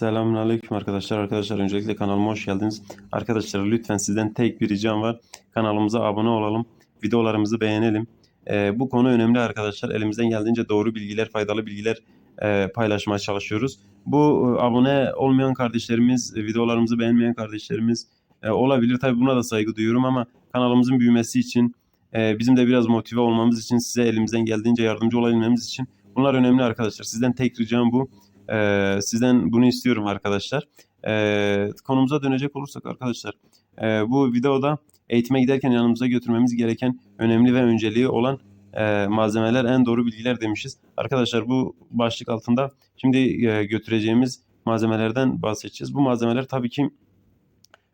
Selamünaleyküm arkadaşlar. Arkadaşlar öncelikle kanalıma hoş geldiniz. Arkadaşlar lütfen sizden tek bir ricam var. Kanalımıza abone olalım. Videolarımızı beğenelim. Ee, bu konu önemli arkadaşlar. Elimizden geldiğince doğru bilgiler, faydalı bilgiler e, paylaşmaya çalışıyoruz. Bu e, abone olmayan kardeşlerimiz, e, videolarımızı beğenmeyen kardeşlerimiz e, olabilir. Tabii buna da saygı duyuyorum ama kanalımızın büyümesi için, e, bizim de biraz motive olmamız için, size elimizden geldiğince yardımcı olabilmemiz için bunlar önemli arkadaşlar. Sizden tek ricam bu. Ee, sizden bunu istiyorum arkadaşlar. Ee, konumuza dönecek olursak arkadaşlar e, bu videoda eğitime giderken yanımıza götürmemiz gereken önemli ve önceliği olan e, malzemeler en doğru bilgiler demişiz. Arkadaşlar bu başlık altında şimdi e, götüreceğimiz malzemelerden bahsedeceğiz. Bu malzemeler tabii ki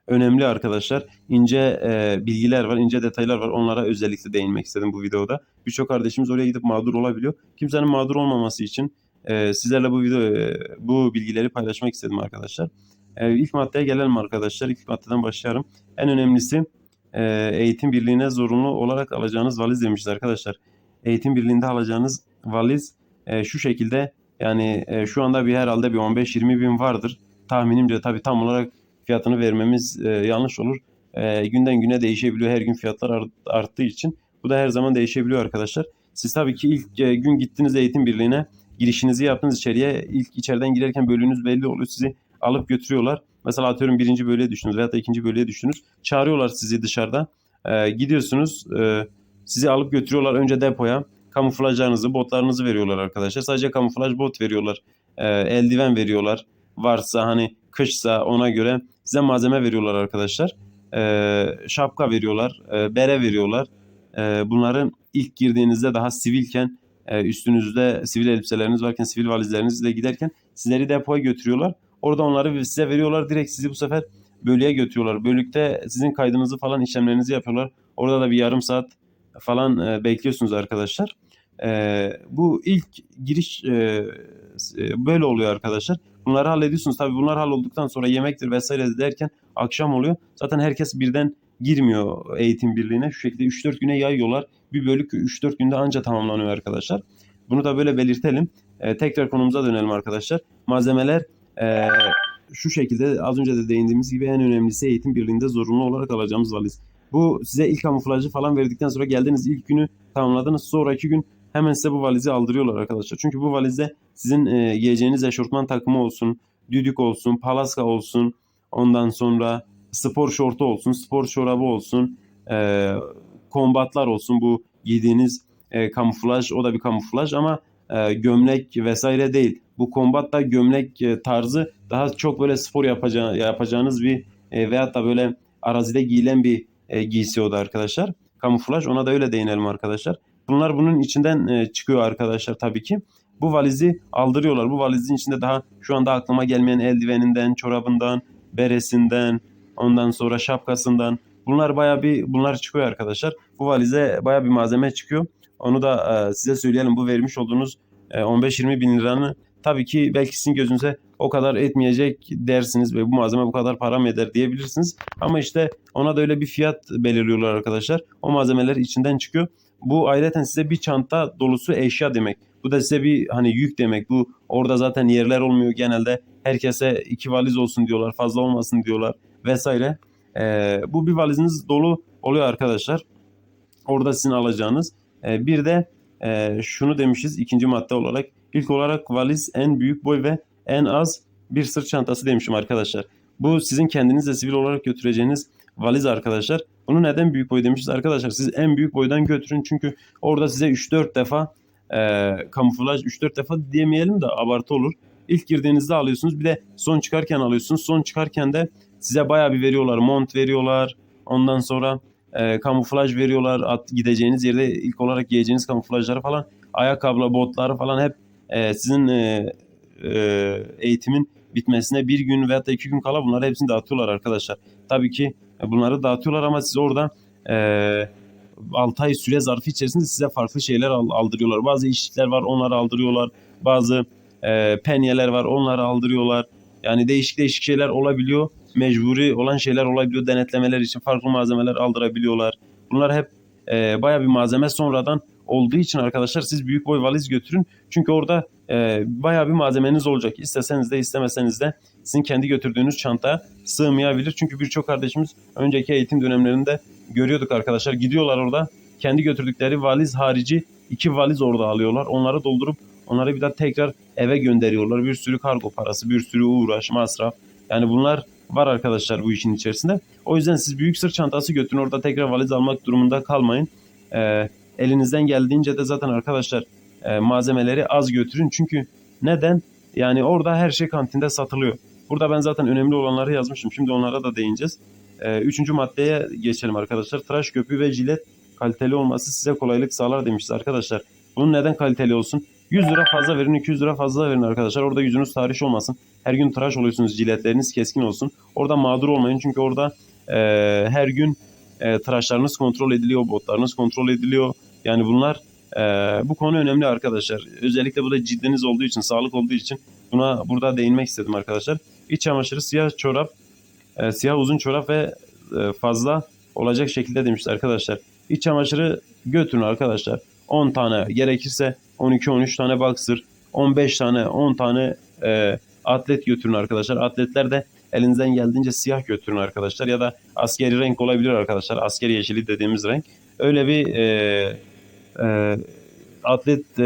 önemli arkadaşlar. İnce e, bilgiler var, ince detaylar var. Onlara özellikle değinmek istedim bu videoda. Birçok kardeşimiz oraya gidip mağdur olabiliyor. Kimsenin mağdur olmaması için e, sizlerle bu video e, bu bilgileri paylaşmak istedim arkadaşlar. E, ilk maddeye gelelim arkadaşlar. İlk maddeden başlayalım. En önemlisi e, eğitim birliğine zorunlu olarak alacağınız valiz demişiz arkadaşlar. Eğitim birliğinde alacağınız valiz e, şu şekilde yani e, şu anda bir herhalde bir 15-20 bin vardır. Tahminimce tabii tam olarak fiyatını vermemiz e, yanlış olur. E, günden güne değişebiliyor. Her gün fiyatlar art- arttığı için. Bu da her zaman değişebiliyor arkadaşlar. Siz tabii ki ilk e, gün gittiniz eğitim birliğine girişinizi yaptınız içeriye. İlk içeriden girerken bölüğünüz belli oluyor. Sizi alıp götürüyorlar. Mesela atıyorum birinci bölüye düştünüz veya da ikinci bölüye düştünüz. Çağırıyorlar sizi dışarıda. Ee, gidiyorsunuz. e, sizi alıp götürüyorlar önce depoya. Kamuflajlarınızı, botlarınızı veriyorlar arkadaşlar. Sadece kamuflaj bot veriyorlar. Ee, eldiven veriyorlar. Varsa hani kışsa ona göre size malzeme veriyorlar arkadaşlar. Ee, şapka veriyorlar. e, bere veriyorlar. Ee, bunları ilk girdiğinizde daha sivilken e, üstünüzde sivil elbiseleriniz varken sivil valizlerinizle giderken sizleri depoya götürüyorlar. Orada onları size veriyorlar. Direkt sizi bu sefer bölüye götürüyorlar. Bölükte sizin kaydınızı falan işlemlerinizi yapıyorlar. Orada da bir yarım saat falan e, bekliyorsunuz arkadaşlar. E, bu ilk giriş böyle oluyor arkadaşlar. Bunları hallediyorsunuz. Tabii bunlar hallolduktan sonra yemektir vesaire derken akşam oluyor. Zaten herkes birden girmiyor eğitim birliğine. Şu şekilde 3-4 güne yayıyorlar. Bir bölük 3-4 günde anca tamamlanıyor arkadaşlar. Bunu da böyle belirtelim. Ee, tekrar konumuza dönelim arkadaşlar. Malzemeler ee, şu şekilde az önce de değindiğimiz gibi en önemlisi eğitim birliğinde zorunlu olarak alacağımız valiz. Bu size ilk kamuflajı falan verdikten sonra geldiniz ilk günü tamamladınız. Sonraki gün hemen size bu valizi aldırıyorlar arkadaşlar. Çünkü bu valizde sizin e, giyeceğiniz eşortman takımı olsun, düdük olsun, palaska olsun, ondan sonra spor şortu olsun, spor çorabı olsun, e, kombatlar olsun bu giydiğiniz e, kamuflaj o da bir kamuflaj ama e, gömlek vesaire değil. Bu kombat da gömlek e, tarzı daha çok böyle spor yapacağı, yapacağınız bir e, veyahut da böyle arazide giyilen bir e, giysi o da arkadaşlar. Kamuflaj ona da öyle değinelim arkadaşlar. Bunlar bunun içinden e, çıkıyor arkadaşlar tabii ki. Bu valizi aldırıyorlar. Bu valizin içinde daha şu anda aklıma gelmeyen eldiveninden, çorabından, beresinden, ondan sonra şapkasından. Bunlar baya bir bunlar çıkıyor arkadaşlar. Bu valize baya bir malzeme çıkıyor. Onu da e, size söyleyelim. Bu vermiş olduğunuz e, 15-20 bin liranı tabii ki belki sizin gözünüze o kadar etmeyecek dersiniz ve bu malzeme bu kadar para mı eder diyebilirsiniz. Ama işte ona da öyle bir fiyat belirliyorlar arkadaşlar. O malzemeler içinden çıkıyor. Bu ayrıca size bir çanta dolusu eşya demek. Bu da size bir hani yük demek. Bu orada zaten yerler olmuyor genelde. Herkese iki valiz olsun diyorlar, fazla olmasın diyorlar vesaire. Ee, bu bir valiziniz dolu oluyor arkadaşlar. Orada sizin alacağınız. Ee, bir de e, şunu demişiz ikinci madde olarak. İlk olarak valiz en büyük boy ve en az bir sırt çantası demişim arkadaşlar. Bu sizin kendinizle sivil olarak götüreceğiniz valiz arkadaşlar. Bunu neden büyük boy demişiz arkadaşlar? Siz en büyük boydan götürün çünkü orada size 3-4 defa e, kamuflaj 3-4 defa diyemeyelim de abartı olur. İlk girdiğinizde alıyorsunuz bir de son çıkarken alıyorsunuz. Son çıkarken de size bayağı bir veriyorlar. Mont veriyorlar. Ondan sonra e, kamuflaj veriyorlar. At, gideceğiniz yerde ilk olarak giyeceğiniz kamuflajları falan ayakkabılar, botları falan hep e, sizin e, e, eğitimin bitmesine bir gün veya da iki gün kala bunları hepsini dağıtıyorlar arkadaşlar. Tabii ki bunları dağıtıyorlar ama siz orada e, 6 ay süre zarfı içerisinde size farklı şeyler al- aldırıyorlar. Bazı işlikler var onları aldırıyorlar. Bazı e, penyeler var onları aldırıyorlar. Yani değişik değişik şeyler olabiliyor. Mecburi olan şeyler olabiliyor. Denetlemeler için farklı malzemeler aldırabiliyorlar. Bunlar hep e, baya bir malzeme sonradan olduğu için arkadaşlar siz büyük boy valiz götürün. Çünkü orada e, bayağı bir malzemeniz olacak. İsteseniz de istemeseniz de sizin kendi götürdüğünüz çantaya sığmayabilir. Çünkü birçok kardeşimiz önceki eğitim dönemlerinde görüyorduk arkadaşlar. Gidiyorlar orada kendi götürdükleri valiz harici iki valiz orada alıyorlar. Onları doldurup onları bir daha tekrar eve gönderiyorlar. Bir sürü kargo parası, bir sürü uğraş, masraf. Yani bunlar var arkadaşlar bu işin içerisinde. O yüzden siz büyük sırt çantası götürün. Orada tekrar valiz almak durumunda kalmayın. Ee, elinizden geldiğince de zaten arkadaşlar e, malzemeleri az götürün. Çünkü neden? Yani orada her şey kantinde satılıyor. Burada ben zaten önemli olanları yazmışım. Şimdi onlara da değineceğiz. Ee, üçüncü maddeye geçelim arkadaşlar. Tıraş köpüğü ve jilet kaliteli olması size kolaylık sağlar demişiz arkadaşlar. Bunun neden kaliteli olsun? 100 lira fazla verin, 200 lira fazla verin arkadaşlar. Orada yüzünüz tahriş olmasın. Her gün tıraş oluyorsunuz, jiletleriniz keskin olsun. Orada mağdur olmayın çünkü orada e, her gün e, tıraşlarınız kontrol ediliyor, botlarınız kontrol ediliyor. Yani bunlar e, bu konu önemli arkadaşlar. Özellikle bu da cildiniz olduğu için, sağlık olduğu için buna burada değinmek istedim arkadaşlar. İç çamaşırı siyah çorap, e, siyah uzun çorap ve e, fazla olacak şekilde demişler arkadaşlar. İç çamaşırı götürün arkadaşlar. 10 tane gerekirse 12-13 tane boxer, 15 tane 10 tane e, atlet götürün arkadaşlar. Atletler de elinizden geldiğince siyah götürün arkadaşlar. Ya da askeri renk olabilir arkadaşlar. Askeri yeşili dediğimiz renk. Öyle bir e, e, atlet e,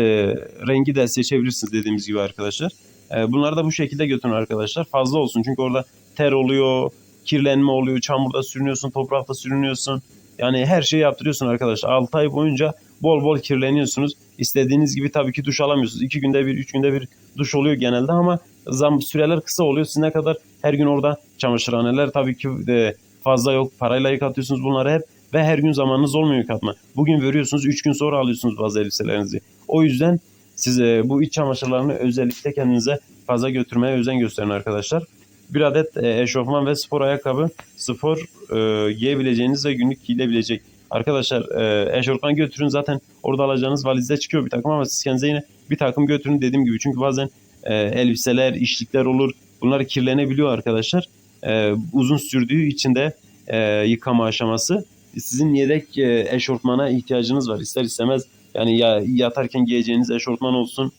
rengi de seçebilirsiniz dediğimiz gibi arkadaşlar. E, bunları da bu şekilde götürün arkadaşlar. Fazla olsun çünkü orada ter oluyor, kirlenme oluyor, çamurda sürünüyorsun, toprakta sürünüyorsun. Yani her şeyi yaptırıyorsun arkadaşlar. 6 ay boyunca bol bol kirleniyorsunuz. İstediğiniz gibi tabii ki duş alamıyorsunuz. 2 günde bir, 3 günde bir duş oluyor genelde ama zam süreler kısa oluyor. Siz ne kadar her gün orada çamaşırhaneler tabii ki de fazla yok. Parayla yıkatıyorsunuz bunları hep ve her gün zamanınız olmuyor yıkatma. Bugün veriyorsunuz 3 gün sonra alıyorsunuz bazı elbiselerinizi. O yüzden siz e, bu iç çamaşırlarını özellikle kendinize fazla götürmeye özen gösterin arkadaşlar. Bir adet e, eşofman ve spor ayakkabı spor e, giyebileceğiniz ve günlük giyilebilecek. Arkadaşlar e, eşofman götürün zaten orada alacağınız valizde çıkıyor bir takım ama siz kendinize yine bir takım götürün dediğim gibi. Çünkü bazen e, elbiseler, işlikler olur. Bunlar kirlenebiliyor arkadaşlar. E, uzun sürdüğü için de e, yıkama aşaması. Sizin yedek e, eşofmana ihtiyacınız var. İster istemez yani ya yatarken giyeceğiniz eşofman olsun.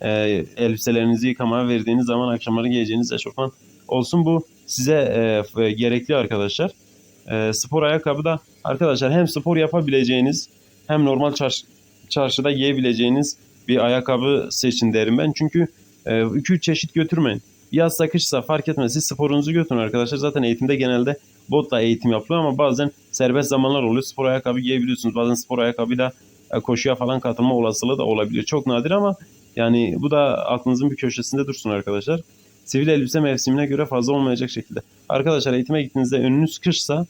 E, elbiselerinizi yıkamaya verdiğiniz zaman akşamları giyeceğiniz eşofman olsun. Bu size e, gerekli arkadaşlar. E, spor ayakkabı da arkadaşlar hem spor yapabileceğiniz hem normal çarş çarşıda giyebileceğiniz bir ayakkabı seçin derim ben. Çünkü 2-3 e, çeşit götürmeyin. Yazsa kışsa fark etmez. Siz sporunuzu götürün arkadaşlar. Zaten eğitimde genelde botla eğitim yapılıyor ama bazen serbest zamanlar oluyor. Spor ayakkabı giyebiliyorsunuz. Bazen spor ayakkabıyla e, koşuya falan katılma olasılığı da olabiliyor. Çok nadir ama yani bu da aklınızın bir köşesinde dursun arkadaşlar. Sivil elbise mevsimine göre fazla olmayacak şekilde. Arkadaşlar eğitime gittiğinizde önünüz kışsa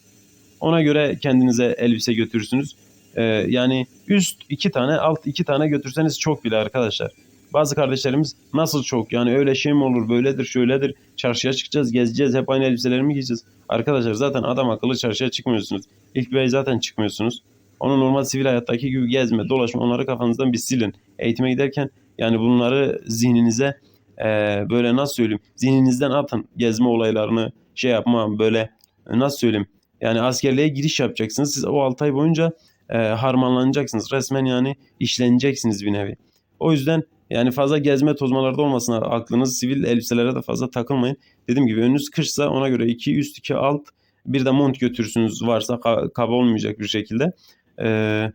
ona göre kendinize elbise götürürsünüz. Ee, yani üst iki tane alt iki tane götürseniz çok bile arkadaşlar. Bazı kardeşlerimiz nasıl çok yani öyle şey mi olur böyledir şöyledir çarşıya çıkacağız gezeceğiz hep aynı elbiseleri mi giyeceğiz. Arkadaşlar zaten adam akıllı çarşıya çıkmıyorsunuz. İlk bey zaten çıkmıyorsunuz. Onu normal sivil hayattaki gibi gezme dolaşma onları kafanızdan bir silin. Eğitime giderken yani bunları zihninize e, böyle nasıl söyleyeyim zihninizden atın gezme olaylarını şey yapma böyle nasıl söyleyeyim yani askerliğe giriş yapacaksınız. Siz o 6 ay boyunca e, harmanlanacaksınız. Resmen yani işleneceksiniz bir nevi. O yüzden yani fazla gezme tozmalarda olmasın aklınız. Sivil elbiselere de fazla takılmayın. Dediğim gibi önünüz kışsa ona göre 2 üst 2 alt bir de mont götürürsünüz varsa kaba olmayacak bir şekilde. Ee,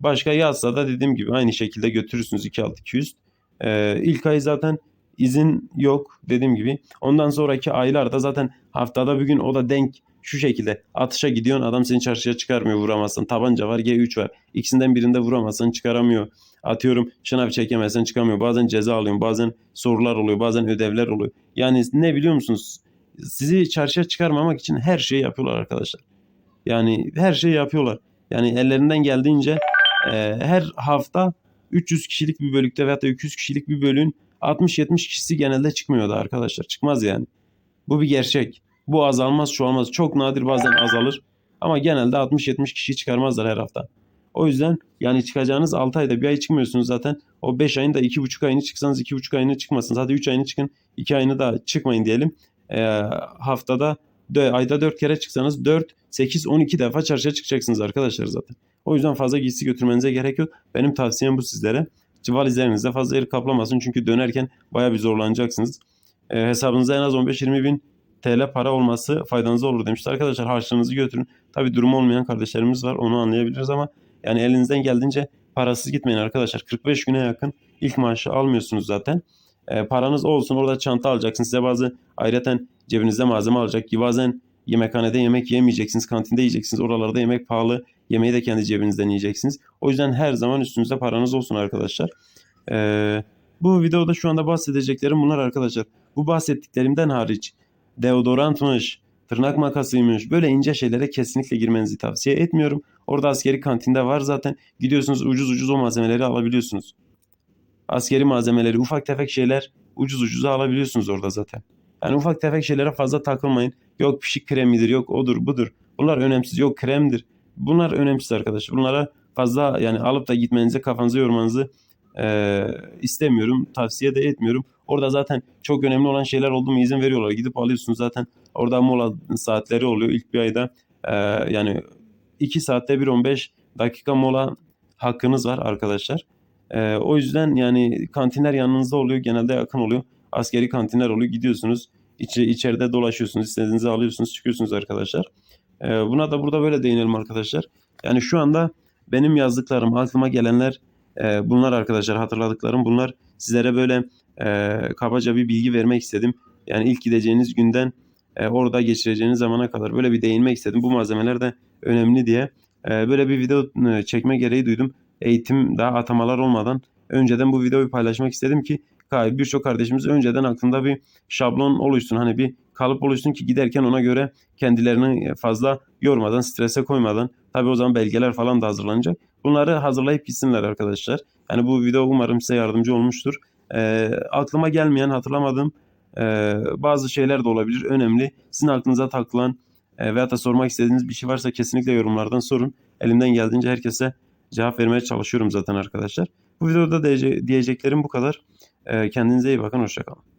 başka yazsa da dediğim gibi aynı şekilde götürürsünüz 2 alt 2 üst. Ee, ilk ay zaten izin yok dediğim gibi. Ondan sonraki aylarda zaten haftada bir gün o da denk şu şekilde atışa gidiyorsun adam seni çarşıya çıkarmıyor vuramazsın. Tabanca var G3 var. İkisinden birinde vuramazsın çıkaramıyor. Atıyorum şınav çekemezsen çıkamıyor. Bazen ceza alıyorsun bazen sorular oluyor bazen ödevler oluyor. Yani ne biliyor musunuz? Sizi çarşıya çıkarmamak için her şeyi yapıyorlar arkadaşlar. Yani her şeyi yapıyorlar. Yani ellerinden geldiğince e, her hafta 300 kişilik bir bölükte veya da 200 kişilik bir bölüğün 60-70 kişisi genelde çıkmıyordu arkadaşlar. Çıkmaz yani. Bu bir gerçek. Bu azalmaz çoğalmaz. Çok nadir bazen azalır. Ama genelde 60-70 kişi çıkarmazlar her hafta. O yüzden yani çıkacağınız 6 ayda bir ay çıkmıyorsunuz zaten. O 5 ayın da 2,5 ayını çıksanız 2,5 ayını çıkmasınız. Hadi 3 ayını çıkın 2 ayını da çıkmayın diyelim. Ee, haftada ayda 4 kere çıksanız 4, 8, 12 defa çarşıya çıkacaksınız arkadaşlar zaten. O yüzden fazla giysi götürmenize gerek yok. Benim tavsiyem bu sizlere. Valizlerinizde fazla yer kaplamasın çünkü dönerken baya bir zorlanacaksınız. E, hesabınızda en az 15-20 bin TL para olması faydanıza olur demişti. Arkadaşlar harçlığınızı götürün. Tabi durumu olmayan kardeşlerimiz var onu anlayabiliriz ama yani elinizden geldiğince parasız gitmeyin arkadaşlar. 45 güne yakın ilk maaşı almıyorsunuz zaten. E, paranız olsun orada çanta alacaksınız. Size bazı ayrıca cebinizde malzeme alacak ki bazen yemekhanede yemek yemeyeceksiniz. Kantinde yiyeceksiniz. Oralarda yemek pahalı. Yemeği de kendi cebinizden yiyeceksiniz. O yüzden her zaman üstünüzde paranız olsun arkadaşlar. E, bu videoda şu anda bahsedeceklerim bunlar arkadaşlar. Bu bahsettiklerimden hariç deodorantmış, tırnak makasıymış böyle ince şeylere kesinlikle girmenizi tavsiye etmiyorum. Orada askeri kantinde var zaten. Gidiyorsunuz ucuz ucuz o malzemeleri alabiliyorsunuz. Askeri malzemeleri, ufak tefek şeyler ucuz ucuza alabiliyorsunuz orada zaten. Yani ufak tefek şeylere fazla takılmayın. Yok pişik kremidir, yok odur budur. Bunlar önemsiz. Yok kremdir. Bunlar önemsiz arkadaşlar. Bunlara fazla yani alıp da gitmenizi, kafanızı yormanızı e, istemiyorum. Tavsiye de etmiyorum. Orada zaten çok önemli olan şeyler oldu mu izin veriyorlar. Gidip alıyorsunuz zaten. Orada mola saatleri oluyor. İlk bir ayda e, yani 2 saatte bir 15 dakika mola hakkınız var arkadaşlar. E, o yüzden yani kantinler yanınızda oluyor. Genelde yakın oluyor. Askeri kantinler oluyor. Gidiyorsunuz. içi, içeride dolaşıyorsunuz. istediğinizi alıyorsunuz. Çıkıyorsunuz arkadaşlar. E, buna da burada böyle değinelim arkadaşlar. Yani şu anda benim yazdıklarım, aklıma gelenler e, bunlar arkadaşlar hatırladıklarım. Bunlar sizlere böyle e, kabaca bir bilgi vermek istedim. Yani ilk gideceğiniz günden e, orada geçireceğiniz zamana kadar böyle bir değinmek istedim. Bu malzemeler de önemli diye e, böyle bir video e, çekme gereği duydum. Eğitim daha atamalar olmadan önceden bu videoyu paylaşmak istedim ki birçok kardeşimiz önceden aklında bir şablon oluşsun. Hani bir kalıp oluşsun ki giderken ona göre kendilerini fazla yormadan, strese koymadan tabi o zaman belgeler falan da hazırlanacak. Bunları hazırlayıp gitsinler arkadaşlar. Yani bu video umarım size yardımcı olmuştur. E, aklıma gelmeyen, hatırlamadığım e, bazı şeyler de olabilir. Önemli. Sizin aklınıza takılan e, veyahut da sormak istediğiniz bir şey varsa kesinlikle yorumlardan sorun. Elimden geldiğince herkese cevap vermeye çalışıyorum zaten arkadaşlar. Bu videoda diyece- diyeceklerim bu kadar. E, kendinize iyi bakın. Hoşçakalın.